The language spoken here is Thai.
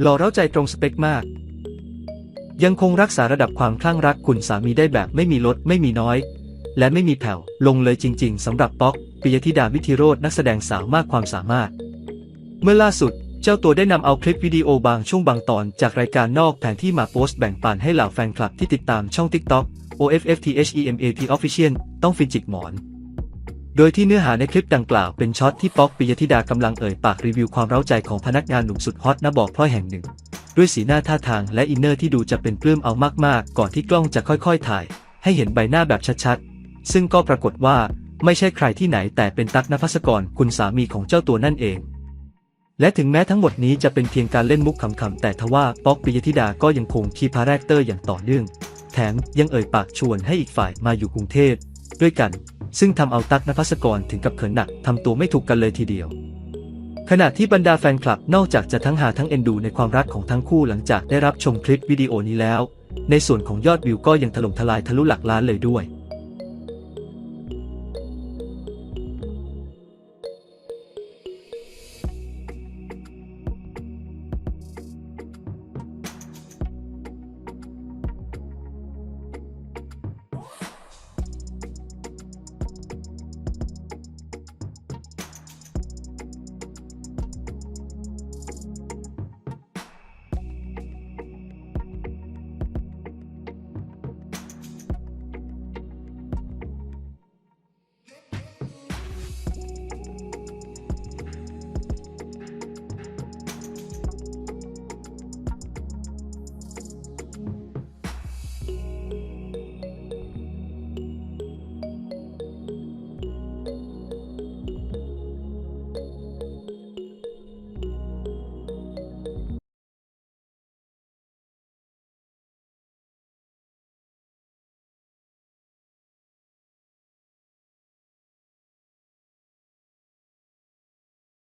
หล่อเร้าใจตรงสเปคมาก ยังคงรักษาระดับความคลั่งรักคุณสามีได้แบบไม่มีลดไม่มีน้อย และไม่มีแผ่วลงเลยจริง ๆสำหรับป๊อกปิยธิดาวิธิโรจนักแสดงสาวมากความสามารถ เมื่อล่าสุดเจ้าตัวได้นำเอาคลิปวิดีโอบางช่วงบางตอน จากรายการนอกแผนที่มาโพสต์แบ่งปันให้เหล่าแฟนคลับที่ติดตามช่อง TikTok OFFTHEMAP Official ต้องฟินจิกหมอน โดยที่เนื้อหาในคลิปดังกล่าวเป็นช็อตที่ป๊อกปิยธิดากำลังเอ่ยปากรีวิวความเร้าใจของพนักงานหนุ่มสุดฮอตณบอกพร้อยแห่งหนึ่ง ด้วยสีหน้าท่าทางและอินเนอร์ที่ดูจะเป็นปลื้มเอามากๆ ก่อนที่กล้องจะค่อยๆ ถ่าย ให้เห็นใบหน้าแบบชัดๆ ซึ่งก็ปรากฏว่าไม่ใช่ใครที่ไหนแต่เป็นตั๊กนภัสกรคุณสามีของเจ้าตัวนั่นเอง และถึงแม้ทั้งหมดนี้จะเป็นเพียงการเล่นมุกขำๆแต่ทว่าป๊อกปิยธิดาก็ยังคงคีพาแรคเตอร์อย่างต่อเนื่อง แถมยังเอ่ยปากชวนให้อีกฝ่ายมาอยู่กรุงเทพด้วยกัน ซึ่งทำเอาตั๊กนภัสกรถึงกับเขินหนักทำตัวไม่ถูกกันเลยทีเดียว ขณะที่บรรดาแฟนคลับนอกจากจะทั้งหาทั้งเอ็นดูในความรักของทั้งคู่หลังจากได้รับชมคลิปวิดีโอนี้แล้ว ในส่วนของยอดวิวก็ยังถล่มทลายทะลุหลักล้านเลยด้วย